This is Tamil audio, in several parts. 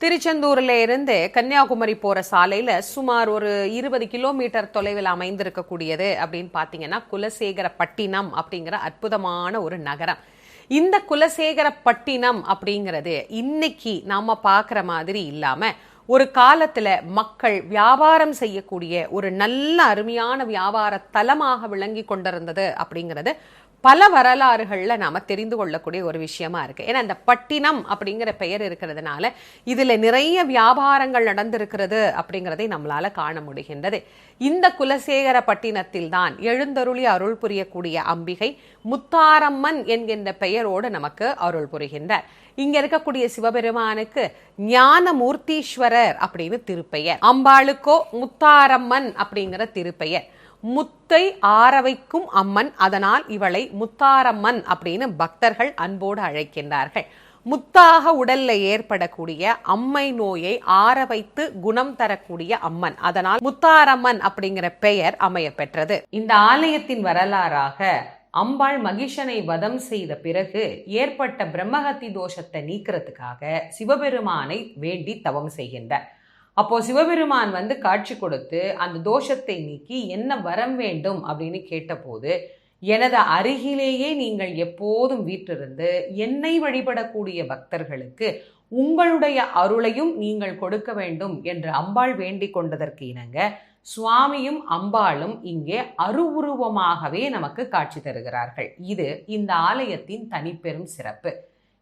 திருச்செந்தூர்ல இருந்து கன்னியாகுமரி போற சாலையில சுமார் ஒரு இருபது கிலோமீட்டர் தொலைவில் அமைந்திருக்கக்கூடியது அப்படின்னு பாத்தீங்கன்னா குலசேகரப்பட்டினம் அப்படிங்கிற அற்புதமான ஒரு நகரம். இந்த குலசேகரப்பட்டினம் அப்படிங்கிறது இன்னைக்கு நாம பார்க்குற மாதிரி இல்லாம ஒரு காலத்துல மக்கள் வியாபாரம் செய்யக்கூடிய ஒரு நல்ல அருமையான வியாபார தலமாக விளங்கி கொண்டிருந்தது அப்படிங்கிறது பல வரலாறுகளில் நாம் தெரிந்து கொள்ளக்கூடிய ஒரு விஷயமா இருக்குது ஏன்னா இந்த பட்டினம் அப்படிங்கிற பெயர் இருக்கிறதுனால இதில் நிறைய வியாபாரங்கள் நடந்திருக்கிறது அப்படிங்கிறதை நம்மளால் காண முடிகின்றது. இந்த குலசேகர பட்டினத்தில் தான் எழுந்தருளி அருள் புரியக்கூடிய அம்பிகை முத்தாரம்மன் என்கின்ற பெயரோடு நமக்கு அருள் புரிகின்றார். இங்கே இருக்கக்கூடிய சிவபெருமானுக்கு ஞானமூர்த்தீஸ்வரர் அப்படின்னு திருப்பெயர். அம்பாளுக்கோ முத்தாரம்மன் அப்படிங்கிற திருப்பெயர். முத்தை ஆரவைக்கும் அம்மன் அதனால் இவளை முத்தாரம்மன் அப்படின்னு பக்தர்கள் அன்போடு அழைக்கின்றார்கள். முத்தாக உடல்ல ஏற்படக்கூடிய அம்மை நோயை ஆற வைத்து குணம் தரக்கூடிய அம்மன் அதனால் முத்தாரம்மன் அப்படிங்கிற பெயர் அமைய பெற்றது இந்த ஆலயத்தின் வரலாறாக அம்பாள் மகிஷனை வதம் செய்த பிறகு ஏற்பட்ட பிரம்மஹத்தி தோஷத்தை நீக்கிறதுக்காக சிவபெருமானை வேண்டி தவம் செய்கின்றார். அப்போ சிவபெருமான் வந்து காட்சி கொடுத்து அந்த தோஷத்தை நீக்கி என்ன வரம் வேண்டும் அப்படின்னு கேட்டபோது எனது அருகிலேயே நீங்கள் எப்போதும் வீற்றிருந்து என்னை வழிபடக்கூடிய பக்தர்களுக்கு உங்களுடைய அருளையும் நீங்கள் கொடுக்க வேண்டும் என்று அம்பாள் வேண்டிக் கொண்டதற்கு இணங்க சுவாமியும் அம்பாளும் இங்கே அருவுருவமாகவே நமக்கு காட்சி தருகிறார்கள். இது இந்த ஆலயத்தின் தனிப்பெரும் சிறப்பு.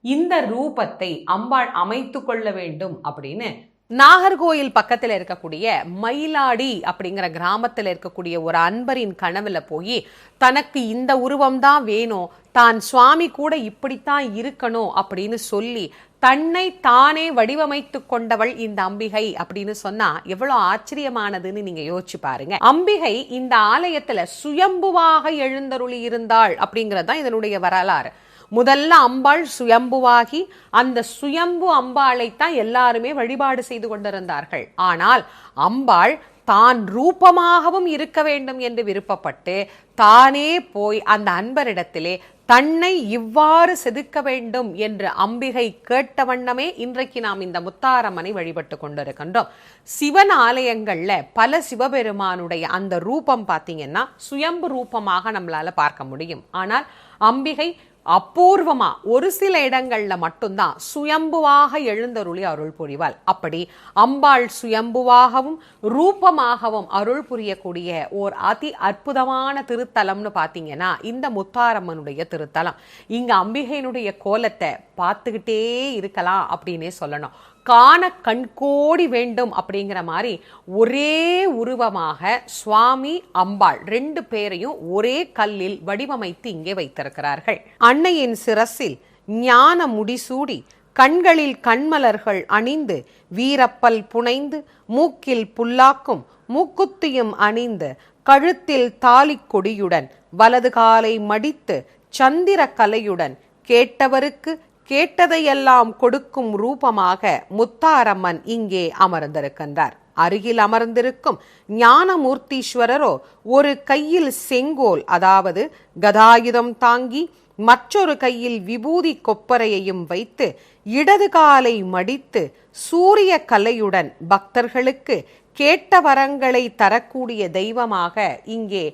இந்த ரூபத்தை அம்பாள் அமைத்து கொள்ள வேண்டும் அப்படின்னு நாகர்கோயில் பக்கத்தில் இருக்கக்கூடிய மயிலாடி அப்படிங்கிற கிராமத்தில் இருக்கக்கூடிய ஒரு அன்பரின் கனவுல போய் தனக்கு இந்த உருவம் தான் வேணும் தான் சுவாமி கூட இப்படித்தான் இருக்கணும் அப்படின்னு சொல்லி தன்னை தானே வடிவமைத்து கொண்டவள் இந்த அம்பிகை அப்படின்னு சொன்னா எவ்வளவு ஆச்சரியமானதுன்னு நீங்க யோசிச்சு பாருங்க. அம்பிகை இந்த ஆலயத்துல சுயம்புவாக எழுந்தருளி இருந்தாள் அப்படிங்கறதுதான் இதனுடைய வரலாறு. முதல்ல அம்பாள் சுயம்புவாகி அந்த சுயம்பு அம்பாளைத்தான் எல்லாருமே வழிபாடு செய்து கொண்டிருந்தார்கள். ஆனால் அம்பாள் தான் ரூபமாகவும் இருக்க வேண்டும் என்று விருப்பப்பட்டு தானே போய் அந்த அன்பரிடத்திலே தன்னை இவ்வாறு செதுக்க வேண்டும் என்று அம்பிகை கேட்ட வண்ணமே இன்றைக்கு நாம் இந்த முத்தாரம்மனை வழிபட்டு கொண்டிருக்கின்றோம். சிவன் ஆலயங்கள்ல பல சிவபெருமானுடைய அந்த ரூபம் பார்த்தீங்கன்னா சுயம்பு ரூபமாக நம்மளால பார்க்க முடியும். ஆனால் அம்பிகை அபூர்வமா ஒரு சில இடங்கள்ல மட்டும்தான் சுயம்புவாக எழுந்தருளி அருள் புரிவாள். அப்படி அம்பாள் சுயம்புவாகவும் ரூபமாகவும் அருள் புரியக்கூடிய ஓர் அதி அற்புதமான திருத்தலம்னு பார்த்தீங்கன்னா இந்த முத்தாரம்மனுடைய திருத்தலம். இங்க அம்பிகையினுடைய கோலத்தை பார்த்துக்கிட்டே இருக்கலாம் அப்படின்னே சொல்லணும். காண கண்கோடி வேண்டும் அப்படிங்கிற மாதிரி ஒரே உருவமாக சுவாமி அம்பாள் ரெண்டு பேரையும் ஒரே கல்லில் வடிவமைத்து இங்கே வைத்திருக்கிறார்கள். அன்னையின் சிரசில் ஞான முடிசூடி கண்களில் கண்மலர்கள் அணிந்து வீரப்பல் புனைந்து மூக்கில் புல்லாக்கும் மூக்குத்தியும் அணிந்து கழுத்தில் தாலி கொடியுடன் வலது காலை மடித்து சந்திர கலையுடன் கேட்டவருக்கு கேட்டதையெல்லாம் கொடுக்கும் ரூபமாக முத்தாரம்மன் இங்கே அமர்ந்திருக்கின்றார். அருகில் அமர்ந்திருக்கும் ஞானமூர்த்தீஸ்வரரோ ஒரு கையில் செங்கோல் அதாவது கதாயுதம் தாங்கி மற்றொரு கையில் விபூதி கொப்பரையையும் வைத்து இடது காலை மடித்து சூரிய கலையுடன் பக்தர்களுக்கு கேட்ட வரங்களை தரக்கூடிய தெய்வமாக இங்கே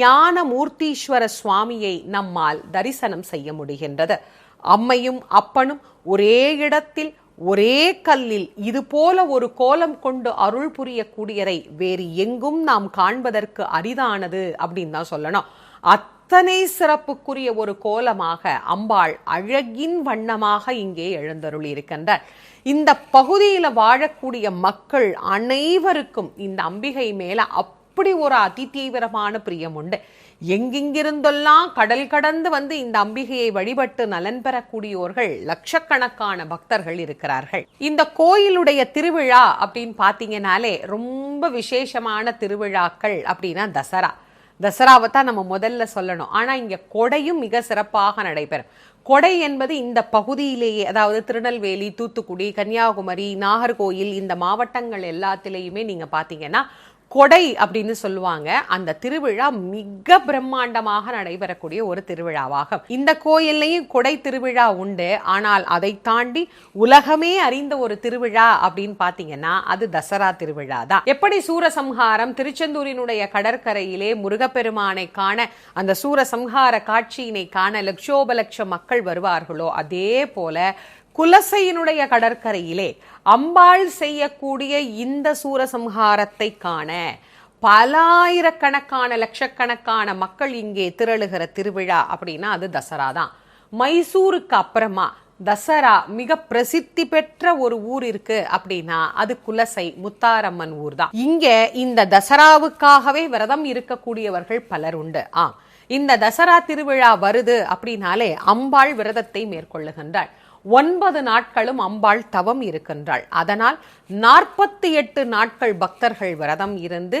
ஞானமூர்த்தீஸ்வர சுவாமியை நம்மால் தரிசனம் செய்ய முடிகின்றது. அம்மையும் அப்பனும் ஒரே இடத்தில் ஒரே கல்லில் இது போல ஒரு கோலம் கொண்டு அருள் புரியக்கூடியதை வேறு எங்கும் நாம் காண்பதற்கு அரிதானது அப்படின்னு தான் சொல்லணும். அத்தனை சிறப்புக்குரிய ஒரு கோலமாக அம்பாள் அழகின் வண்ணமாக இங்கே எழுந்தருளி இருக்கின்றார் இந்த பகுதியில் வாழக்கூடிய மக்கள் அனைவருக்கும் இந்த அம்பிகை மேல அப்படி ஒரு அதிதீவிரமான பிரியம் உண்டு. எங்கெங்கிருந்தெல்லாம் கடல் கடந்து வந்து இந்த அம்பிகையை வழிபட்டு நலன் பெறக்கூடியோர்கள் லட்சக்கணக்கான பக்தர்கள் இருக்கிறார்கள். இந்த கோயிலுடைய திருவிழா அப்படின்னு பார்த்தீங்கனாலே ரொம்ப விசேஷமான திருவிழாக்கள் அப்படின்னா தசரா. தசராவை தான் நம்ம முதல்ல சொல்லணும். ஆனா இங்க கொடையும் மிக சிறப்பாக நடைபெறும். கொடை என்பது இந்த பகுதியிலேயே அதாவது திருநெல்வேலி தூத்துக்குடி கன்னியாகுமரி நாகர்கோயில் இந்த மாவட்டங்கள் எல்லாத்திலேயுமே நீங்க பாத்தீங்கன்னா கொடை அப்படின்னு சொல்லுவாங்க. அந்த திருவிழா மிக பிரம்மாண்டமாக நடைபெறக்கூடிய ஒரு திருவிழாவாகும். இந்த கோயில்லையும் கொடை திருவிழா உண்டு. ஆனால் அதை தாண்டி உலகமே அறிந்த ஒரு திருவிழா அப்படின்னு பாத்தீங்கன்னா அது தசரா திருவிழா தான். எப்படி சூரசம்ஹாரம் திருச்செந்தூரினுடைய கடற்கரையிலே முருகப்பெருமானை காண அந்த சூரசம்ஹார காட்சியினை காண லட்சோப லட்சம் மக்கள் வருவார்களோ அதே போல குலசையினுடைய கடற்கரையிலே அம்பாள் செய்யக்கூடிய இந்த சூரசம்ஹாரத்தை காண பலாயிரக்கணக்கான லட்சக்கணக்கான மக்கள் இங்கே திரளுகிற திருவிழா அப்படின்னா அது தசரா தான். மைசூருக்கு அப்புறமா தசரா மிக பிரசித்தி பெற்ற ஒரு ஊர் இருக்கு அப்படின்னா அது குலசை முத்தாரம்மன் ஊர் தான். இங்க இந்த தசராவுக்காகவே விரதம் இருக்கக்கூடியவர்கள் பலர் உண்டு. ஆ இந்த தசரா திருவிழா வருது அப்படின்னாலே அம்பாள் விரதத்தை மேற்கொள்ளுகின்றாள். ஒன்பது நாட்களும் அம்பாள் தவம் இருக்கின்றாள். அதனால் நாற்பத்தி எட்டு நாட்கள் பக்தர்கள் விரதம் இருந்து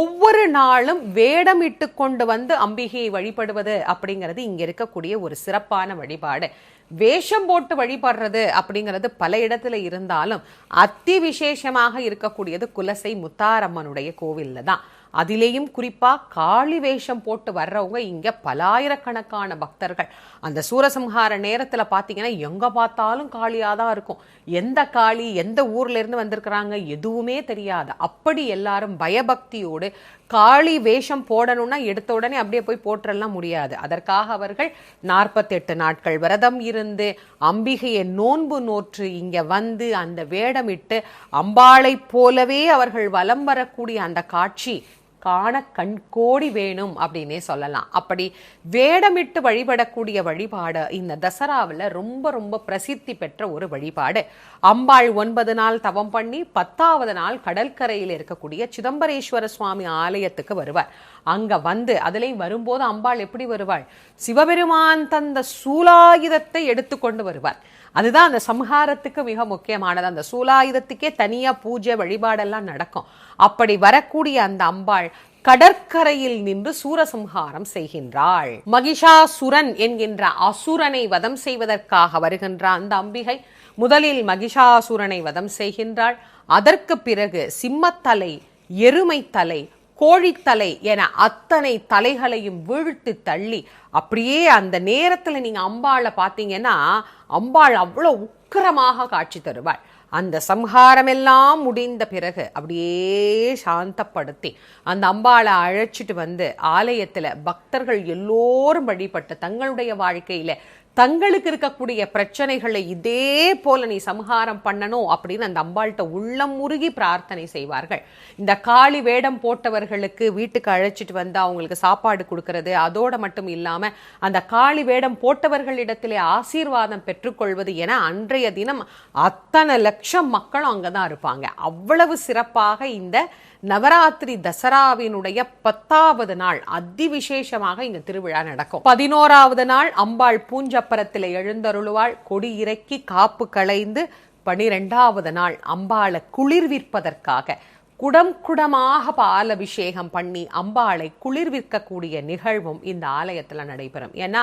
ஒவ்வொரு நாளும் வேடமிட்டு கொண்டு வந்து அம்பிகையை வழிபடுவது அப்படிங்கிறது இங்கே இருக்கக்கூடிய ஒரு சிறப்பான வழிபாடு. வேஷம் போட்டு வழிபடுறது அப்படிங்கிறது பல இடத்துல இருந்தாலும் அத்தி விசேஷமாக இருக்கக்கூடியது குலசை முத்தாரம்மனுடைய கோவில்ல தான். அதிலேயும் குறிப்பாக காளி வேஷம் போட்டு வர்றவங்க இங்கே பலாயிரக்கணக்கான பக்தர்கள். அந்த சூரசம்ஹார நேரத்தில் பார்த்தீங்கன்னா எங்கே பார்த்தாலும் காளியாக தான் இருக்கும். எந்த காளி எந்த ஊர்லேருந்து வந்திருக்கிறாங்க எதுவுமே தெரியாது. அப்படி எல்லாரும் பயபக்தியோடு காளி வேஷம் போடணும்னா எடுத்த உடனே அப்படியே போய் போட்டுறலாம் முடியாது. அதற்காக அவர்கள் நாற்பத்தெட்டு நாட்கள் விரதம் இருந்து அம்பிகையை நோன்பு நோற்று இங்கே வந்து அந்த வேடமிட்டு அம்பாளைப் போலவே அவர்கள் வலம் வரக்கூடிய அந்த காட்சி காண கண்கோடி வேணும் அப்படின்னே சொல்லலாம். அப்படி வேடமிட்டு வழிபடக்கூடிய வழிபாடு இந்த தசராவில் ரொம்ப ரொம்ப பிரசித்தி பெற்ற ஒரு வழிபாடு. அம்பாள் ஒன்பது நாள் தவம் பண்ணி பத்தாவது நாள் கடற்கரையில் இருக்கக்கூடிய சிதம்பரேஸ்வர சுவாமி ஆலயத்துக்கு வருவார் அங்க வந்து அதுலேயும் வரும்போது அம்பாள் எப்படி வருவாள்? சிவபெருமான் தந்த சூலாயுதத்தை எடுத்துக்கொண்டு வருவார் அதுதான் அந்த சம்ஹாரத்துக்கு மிக முக்கியமானது. அந்த சூலாயுதத்துக்கே தனியா பூஜை வழிபாடெல்லாம் நடக்கும். அப்படி வரக்கூடிய அந்த அம்பாள் கடற்கரையில் நின்று சூரசம்ஹாரம் செய்கின்றாள். மகிஷாசுரன் என்கின்ற அசுரனை வதம் செய்வதற்காக வருகின்ற அந்த அம்பிகை முதலில் மகிஷாசுரனை வதம் செய்கின்றாள். அதற்கு பிறகு சிம்மத்தலை எருமை தலை கோழித்தலை என அத்தனை தலைகளையும் வீழ்த்தி தள்ளி அப்படியே அந்த நேரத்தில் நீங்கள் அம்பாளை பார்த்தீங்கன்னா அம்பாள் அவ்வளோ உக்கிரமாக காட்சி தருவாள். அந்த சம்ஹாரமெல்லாம் முடிந்த பிறகு அப்படியே சாந்தப்படுத்தி அந்த அம்பாளை அழைச்சிட்டு வந்து ஆலயத்தில் பக்தர்கள் எல்லோரும் வழிபட்டு தங்களுடைய வாழ்க்கையில் தங்களுக்கு இருக்கக்கூடிய பிரச்சனைகளை இதே போல நீ சம்ஹாரம் பண்ணணும் அப்படின்னு அந்த அம்பாள்கிட்ட உள்ளம் முருகி பிரார்த்தனை செய்வார்கள். இந்த காளி வேடம் போட்டவர்களுக்கு வீட்டுக்கு அழைச்சிட்டு வந்து அவங்களுக்கு சாப்பாடு கொடுக்கறது அதோட மட்டும் இல்லாம அந்த காளி வேடம் போட்டவர்களிடத்திலே ஆசீர்வாதம் பெற்றுக்கொள்வது என அன்றைய தினம் அத்தனை லட்சம் மக்களும் அங்கதான் இருப்பாங்க. அவ்வளவு சிறப்பாக இந்த நவராத்திரி தசராவினுடைய பத்தாவது நாள் அதிவிசேஷமாக இங்க திருவிழா நடக்கும். பதினோராவது நாள் அம்பாள் பூஞ்சப்பரத்தில் எழுந்தருளுவாள் கொடி இறக்கி காப்பு களைந்து பனிரெண்டாவது நாள் அம்பாளை குளிர்விற்பதற்காக குடம் குடமாக பால் அபிஷேகம் பண்ணி அம்பாளை குளிர்விற்கக்கூடிய நிகழ்வும் இந்த ஆலயத்துல நடைபெறும். ஏன்னா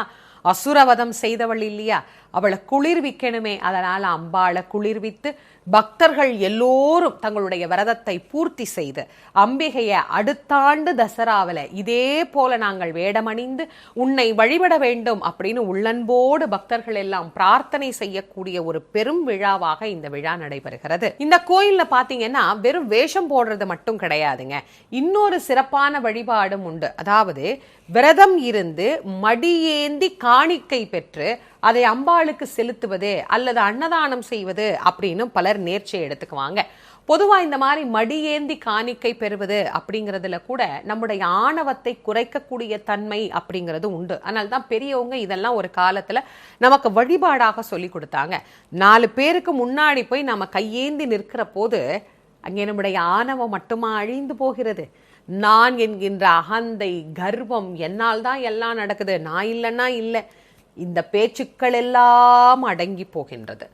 அசுரவதம் செய்தவள் இல்லையா? அவளை குளிர்விக்கணுமே. அதனால அம்பாளை குளிர்வித்து பக்தர்கள் எல்லோரும் தங்களுடைய விரதத்தை பூர்த்தி செய்து அம்பிகையை அடுத்தாண்டு தசராவில் இதே போல நாங்கள் வேடமணிந்து உன்னை வழிபட வேண்டும் அப்படின்னு உள்ளன்போடு பக்தர்கள் எல்லாம் பிரார்த்தனை செய்யக்கூடிய ஒரு பெரும் விழாவாக இந்த விழா நடைபெறுகிறது. இந்த கோயில்ல பாத்தீங்கன்னா வெறும் வேஷம் போடுறது மட்டும் கிடையாதுங்க. இன்னொரு சிறப்பான வழிபாடும் உண்டு. அதாவது விரதம் இருந்து மடியேந்தி கா காணிக்கை பெற்று அதை அம்பாளுக்கு செலுத்துவது அல்லது அன்னதானம் செய்வது அப்படின்னு பலர் நேர்ச்சியை எடுத்துக்குவாங்க. பொதுவா இந்த மாதிரி மடியேந்தி காணிக்கை பெறுவது அப்படிங்கிறதுல கூட நம்முடைய ஆணவத்தை குறைக்கக்கூடிய தன்மை அப்படிங்கிறது உண்டு. அதனால தான் பெரியவங்க இதெல்லாம் ஒரு காலத்துல நமக்கு வழிபாடாக சொல்லி கொடுத்தாங்க. நாலு பேருக்கு முன்னாடி போய் நம்ம கையேந்தி நிற்கிற போது அங்கே நம்முடைய ஆணவம் மட்டுமா அழிந்து போகிறது? நான் என்கின்ற அகந்தை கர்வம் என்னால் தான் எல்லாம் நடக்குது? நான் இல்லைன்னா இல்லை. இந்த பேச்சுக்கள் எல்லாம் அடங்கி போகின்றது.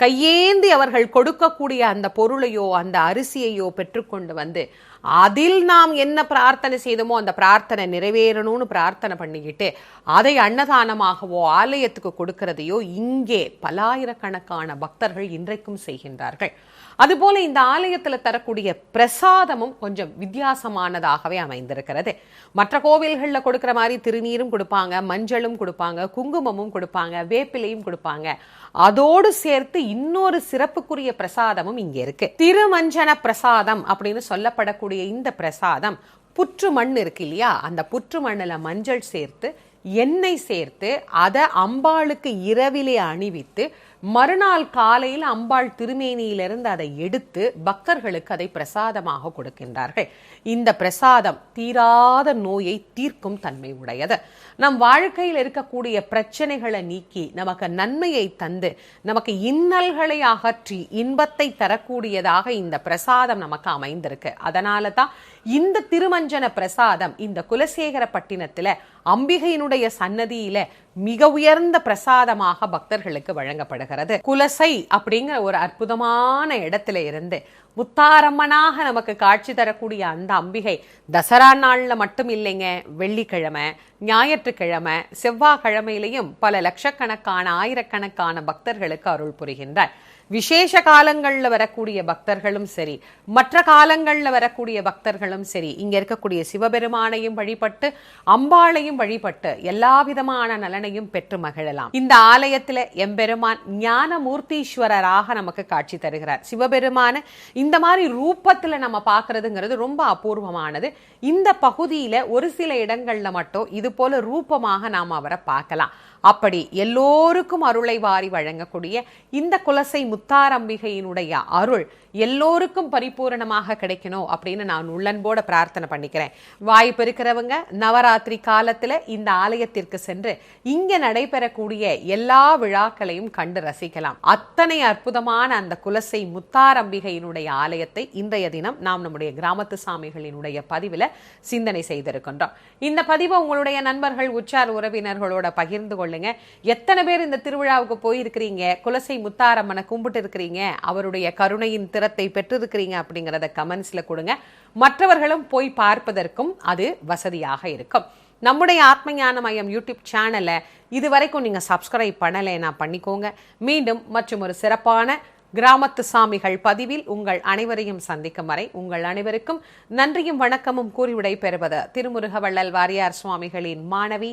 கையேந்தி அவர்கள் கொடுக்கக்கூடிய அந்த பொருளையோ அந்த அரிசியையோ பெற்றுக்கொண்டு வந்து அதில் நாம் என்ன பிரார்த்தனை செய்தோமோ அந்த பிரார்த்தனை நிறைவேறணும்னு பிரார்த்தனை பண்ணிக்கிட்டு அதை அன்னதானமாகவோ ஆலயத்துக்கு கொடுக்கறதையோ இங்கே பலாயிரக்கணக்கான பக்தர்கள் இன்றைக்கும் செய்கின்றார்கள். அதுபோல இந்த ஆலயத்தில் தரக்கூடிய பிரசாதமும் கொஞ்சம் வித்தியாசமானதாகவே அமைந்திருக்கிறது. மற்ற கோவில்களில் கொடுக்குற மாதிரி திருநீரும் கொடுப்பாங்க மஞ்சளும் கொடுப்பாங்க குங்குமமும் கொடுப்பாங்க வேப்பிலையும் கொடுப்பாங்க. அதோடு சேர்த்து இன்னொரு சிறப்புக்குரிய பிரசாதமும் இங்கே இருக்கு. திருமஞ்சன பிரசாதம் அப்படின்னு சொல்லப்படக்கூடிய இந்த பிரசாதம் புற்று மண் இருக்கு இல்லையா? அந்த புற்று மண்ணில் மஞ்சள் சேர்த்து எண்ணெய் சேர்த்து அதை அம்பாளுக்கு இரவிலே அணிவித்து மறுநாள் காலையில் அம்பாள் திருமேனியிலிருந்து அதை எடுத்து பக்தர்களுக்கு அதை பிரசாதமாக கொடுக்கின்றார்கள். இந்த பிரசாதம் தீராத நோயை தீர்க்கும் தன்மை உடையது. நம் வாழ்க்கையில் இருக்கக்கூடிய பிரச்சனைகளை நீக்கி நமக்கு நன்மையை தந்து நமக்கு இன்னல்களை அகற்றி இன்பத்தை தரக்கூடியதாக இந்த பிரசாதம் நமக்கு அமைந்திருக்கு. அதனால தான் இந்த திருமஞ்சன பிரசாதம் இந்த குலசேகர பட்டினத்துல அம்பிகையினுடைய சன்னதியில மிக உயர்ந்த பிரசாதமாக பக்தர்களுக்கு வழங்கப்படுகிறது. குலசை அப்படிங்கிற ஒரு அற்புதமான இடத்துல இருந்து முத்தாரம்மனாக நமக்கு காட்சி தரக்கூடிய அந்த அம்பிகை தசரா நாளில் மட்டும் இல்லைங்க. வெள்ளிக்கிழமை ஞாயிற்றுக்கிழமை செவ்வாய்க்கிழமையிலையும் பல லட்சக்கணக்கான ஆயிரக்கணக்கான பக்தர்களுக்கு அருள் புரிகின்றார். விசேஷ காலங்களில் வரக்கூடிய பக்தர்களும் சரி மற்ற காலங்களில் வரக்கூடிய பக்தர்களும் சரி இங்கே இருக்கக்கூடிய சிவபெருமானையும் வழிபட்டு அம்பாளையும் வழிபட்டு எல்லா விதமான நலன் பலனையும் பெற்று மகிழலாம். இந்த ஆலயத்துல எம்பெருமான் ஞானமூர்த்தீஸ்வரராக நமக்கு காட்சி தருகிறார். சிவபெருமான இந்த மாதிரி ரூபத்துல நம்ம பாக்குறதுங்கிறது ரொம்ப அபூர்வமானது. இந்த பகுதியில ஒரு சில இடங்கள்ல மட்டும் இது போல ரூபமாக நாம் அவரை பார்க்கலாம். அப்படி எல்லோருக்கும் அருளை வாரி வழங்கக்கூடிய இந்த குலசை முத்தாரம்பிகையினுடைய அருள் எல்லோருக்கும் பரிபூரணமாக கிடைக்கணும் அப்படின்னு நான் உள்ளன்போட பிரார்த்தனை பண்ணிக்கிறேன். வாய்ப்பு இருக்கிறவங்க நவராத்திரி காலத்துல இந்த ஆலயத்திற்கு சென்று இங்க நடைபெறக்கூடிய எல்லா விழாக்களையும் கண்டு ரசிக்கலாம். அத்தனை அற்புதமான அந்த குலசை முத்தாரம்பிகையினுடைய ஆலயத்தை இன்றைய தினம் நாம் நம்முடைய கிராமத்து சாமிகளினுடைய பதிவில் சிந்தனை செய்திருக்கின்றோம். இந்த பதிவை உங்களுடைய நண்பர்கள் உச்சார் உறவினர்களோட பகிர்ந்து கொள்ளுங்க எத்தனை பேர் இந்த திருவிழாவுக்கு போயிருக்கிறீங்க? குலசை முத்தாரம்மனை கும்பிட்டு இருக்கிறீங்க அவருடைய கருணையின் திறத்தை பெற்றிருக்கிறீங்க அப்படிங்கிறத கமெண்ட்ஸ்ல கொடுங்க. மற்றவர்களும் போய் பார்ப்பதற்கும் அது வசதியாக இருக்கும். நம்முடைய ஆத்ம ஞான மையம் யூடியூப் சேனலை இது வரைக்கும் நீங்கள் சப்ஸ்கிரைப் பண்ணலைன்னா பண்ணிக்கோங்க. மீண்டும் மற்றும் ஒரு சிறப்பான கிராமத்து சாமிகள் பதிவில் உங்கள் அனைவரையும் சந்திக்கும் வரை உங்கள் அனைவருக்கும் நன்றியும் வணக்கமும் கூறி விடைபெறுவது திருமுருகவள்ளல் வாரியார் சுவாமிகளின் மாணவி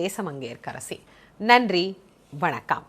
தேசமங்கேற்கரசி. நன்றி வணக்கம்.